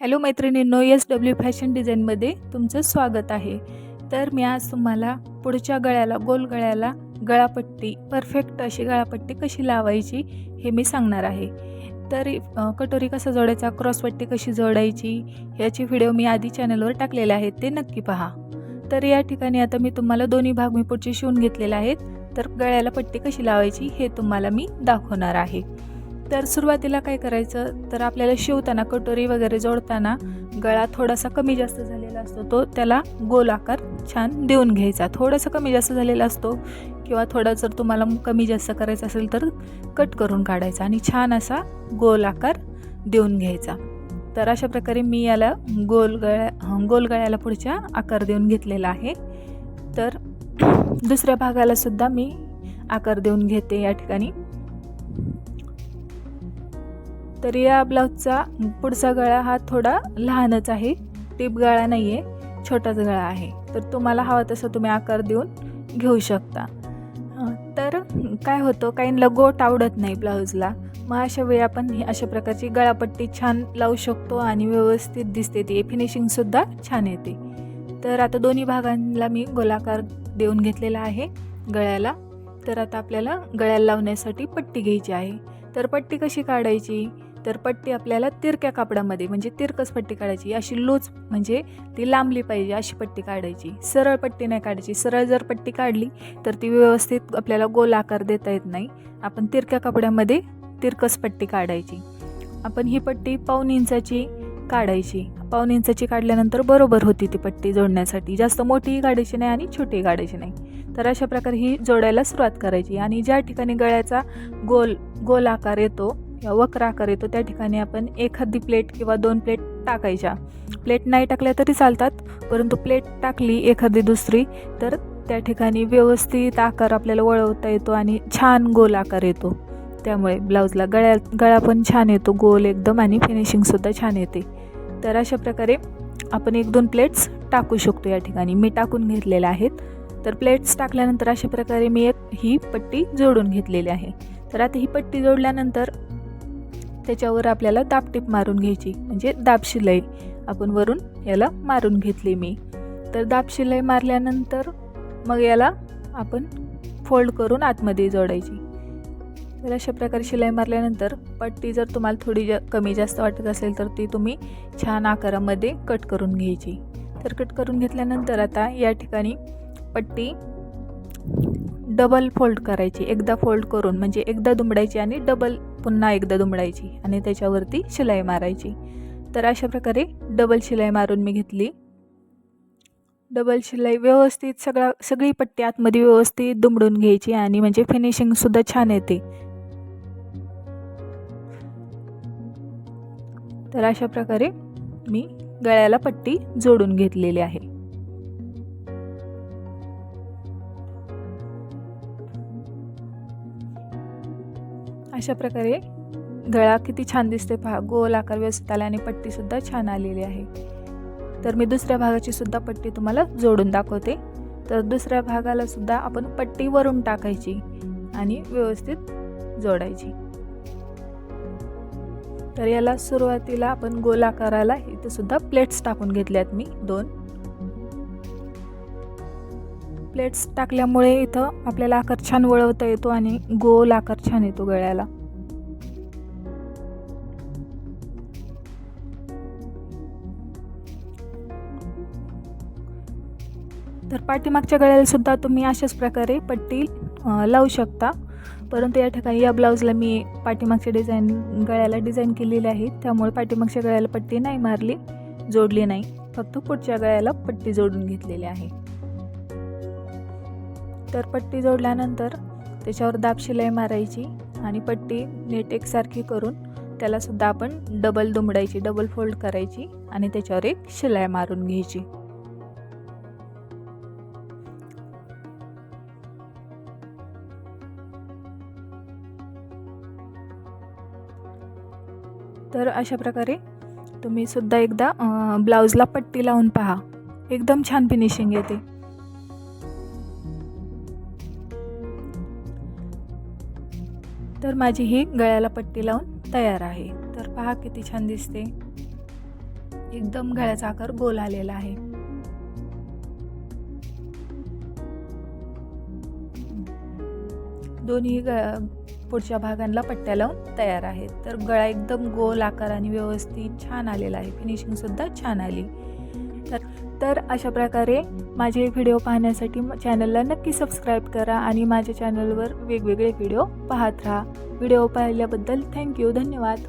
Hello मैत्रिणींनो S W fashion डिझाईनमध्ये तुमचं स्वागत आहे. तर मी आज तुम्हाला पुढच्या गळ्याला गोल गळ्याला गळापट्टी परफेक्ट अशी गळापट्टी कशी लावायची हे मी सांगणार आहे. तर कटोरी कसा जोडायचा क्रॉसपट्टी कशी जोडायची याची व्हिडिओ मी आधी चॅनलवर टाकलेले आहेत ते नक्की पहा. तर या ठिकाणी आता मी तुम्हाला दोन्ही भाग मी पुढचे शिवून घेतलेले आहेत. तर गळ्याला पट्टी कशी लावायची हे तुम्हाला मी दाखवणार आहे. तर सुरुवातीला काय करायचं तर आपल्याला शिवताना कटोरी वगैरे जोडताना गळा थोडासा कमी जास्त झालेला असतो तो त्याला गोल आकार छान देऊन घ्यायचा. थोडासा कमी जास्त झालेला असतो किंवा थोडा जर तुम्हाला कमी जास्त करायचं असेल तर कट करून काढायचा आणि छान असा गोल आकार देऊन घ्यायचा. तर अशा प्रकारे मी याला गोल गळ्या गोल गळ्याला पुढच्या आकार देऊन घेतलेला आहे. तर दुसऱ्या भागाला सुद्धा मी आकार देऊन घेते या ठिकाणी. तर या ब्लाऊजचा पुढचा गळा हा थोडा लहानच आहे. टीप गळा नाही आहे छोटाच गळा आहे. तर तुम्हाला हवा तसं तुम्ही आकार देऊन घेऊ शकता. तर काय होतं काहींना गोट आवडत नाही ब्लाऊजला. मग अशा वेळी आपण अशा प्रकारची गळापट्टी छान लावू शकतो आणि व्यवस्थित दिसते ती. फिनिशिंगसुद्धा छान येते. तर आता दोन्ही भागांना मी गोलाकार देऊन घेतलेला आहे गळ्याला. तर आता आपल्याला गळ्याला लावण्यासाठी पट्टी घ्यायची आहे. तर पट्टी कशी काढायची? तर पट्टी आपल्याला तिरक्या कापडामध्ये म्हणजे तिरकस पट्टी काढायची. अशी लोच म्हणजे ती लांबली पाहिजे अशी पट्टी काढायची. सरळ पट्टी नाही काढायची. सरळ जर पट्टी काढली तर ती व्यवस्थित आपल्याला गोल आकार देता येत नाही. आपण तिरक्या कपड्यामध्ये तिरकस पट्टी काढायची. आपण ही पट्टी पाऊन इंचाची काढायची. पाऊन इंचाची काढल्यानंतर बरोबर होती ती पट्टी जोडण्यासाठी. जास्त मोठीही काढायची नाही आणि छोटीही काढायची नाही. तर अशा प्रकारे ही जोडायला सुरुवात करायची. आणि ज्या ठिकाणी गळ्याचा गोल गोल आकार येतो वक्र आकार येतो त्या ठिकाणी आपण एखादी प्लेट किंवा दोन प्लेट टाकायच्या. प्लेट नाही टाकल्या तरी चालतात परंतु प्लेट टाकली एखादी दुसरी तर त्या ठिकाणी व्यवस्थित आकार आपल्याला वळवता येतो आणि छान गोल आकार येतो. त्यामुळे ब्लाऊजला गळ्या गळा पण छान येतो गोल एकदम आणि फिनिशिंगसुद्धा छान येते. तर अशा प्रकारे आपण एक दोन प्लेट्स टाकू शकतो या ठिकाणी. मी टाकून घेतलेल्या आहेत. तर प्लेट्स टाकल्यानंतर अशा प्रकारे मी एक ही पट्टी जोडून घेतलेली आहे. तर आता ही पट्टी जोडल्यानंतर त्याच्यावर आपल्याला दाबटीप मारून घ्यायची. म्हणजे दाब शिलाई. आपण वरून याला मारून घेतली मी. तर दाब शिलाई मारल्यानंतर मग याला आपण फोल्ड करून आतमध्ये जोडायची. तर अशा प्रकारे शिलाई मारल्यानंतर पट्टी जर तुम्हाला थोडी जा कमी जास्त वाटत असेल तर ती तुम्ही छान आकारामध्ये कट करून घ्यायची. तर कट करून घेतल्यानंतर आता या ठिकाणी पट्टी डबल फोल्ड करायची. एकदा फोल्ड करून म्हणजे एकदा दुमडायची आणि डबल पुन्हा एकदा दुमडायची आणि त्याच्यावरती शिलाई मारायची. तर अशा प्रकारे डबल शिलाई मारून मी घेतली. डबल शिलाई व्यवस्थित सगळा सगळी पट्टी आतमध्ये व्यवस्थित दुमडून घ्यायची आणि म्हणजे फिनिशिंगसुद्धा छान येते. तर अशा प्रकारे मी गळ्याला पट्टी जोडून घेतलेली आहे. अशा प्रकारे गळा किती छान दिसते पहा. गोल आकार व्यवस्थित आला आणि पट्टीसुद्धा छान आलेली आहे. तर मी दुसऱ्या भागाची सुद्धा पट्टी तुम्हाला जोडून दाखवते. तर दुसऱ्या भागाला सुद्धा आपण पट्टी वरून टाकायची आणि व्यवस्थित जोडायची. तर याला सुरुवातीला आपण गोल आकाराला इथे सुद्धा प्लेट्स टाकून घेतल्यात मी दोन. प्लेट्स टाकल्यामुळे इथं आपल्याला आकार छान वळवता येतो आणि गोल आकार छान येतो गळ्याला. तर पाठीमागच्या गळ्याला सुद्धा तुम्ही अशाच प्रकारे पट्टी लावू शकता. परंतु या ठिकाणी या ब्लाऊजला मी पाठीमागच्या डिझाईन गळ्याला डिझाईन केलेली आहे. त्यामुळे पाठीमागच्या गळ्याला पट्टी नाही मारली जोडली नाही. फक्त पुढच्या गळ्याला पट्टी जोडून घेतलेली आहे. तर पट्टी जोडल्यानंतर त्याच्यावर दाब शिलाई मारायची आणि पट्टी नीट एकसारखी करून त्यालासुद्धा आपण डबल दुमडायची डबल फोल्ड करायची आणि त्याच्यावर एक शिलाई मारून घ्यायची. तर अशा प्रकारे तुम्ही सुद्धा एकदा ब्लाऊजला पट्टी लावून पहा. एकदम छान फिनिशिंग येते. तर माझी ही गळ्याला पट्टी लावून तयार आहे. तर पहा किती छान दिसते. एकदम गळ्याचा आकार गोल आलेला आहे. दोन्ही ग पुढच्या भागांना पट्ट्या लावून तयार आहेत तर गळा एकदम गोल आकाराने व्यवस्थित छान आलेला आहे. फिनिशिंगसुद्धा छान आली. तर अशा प्रकारे माझे व्हिडिओ पाहण्यासाठी चॅनलला नक्की सबस्क्राईब करा आणि माझ्या चॅनलवर वेगवेगळे व्हिडिओ पाहत राहा. व्हिडिओ पाहिल्याबद्दल थँक्यू धन्यवाद.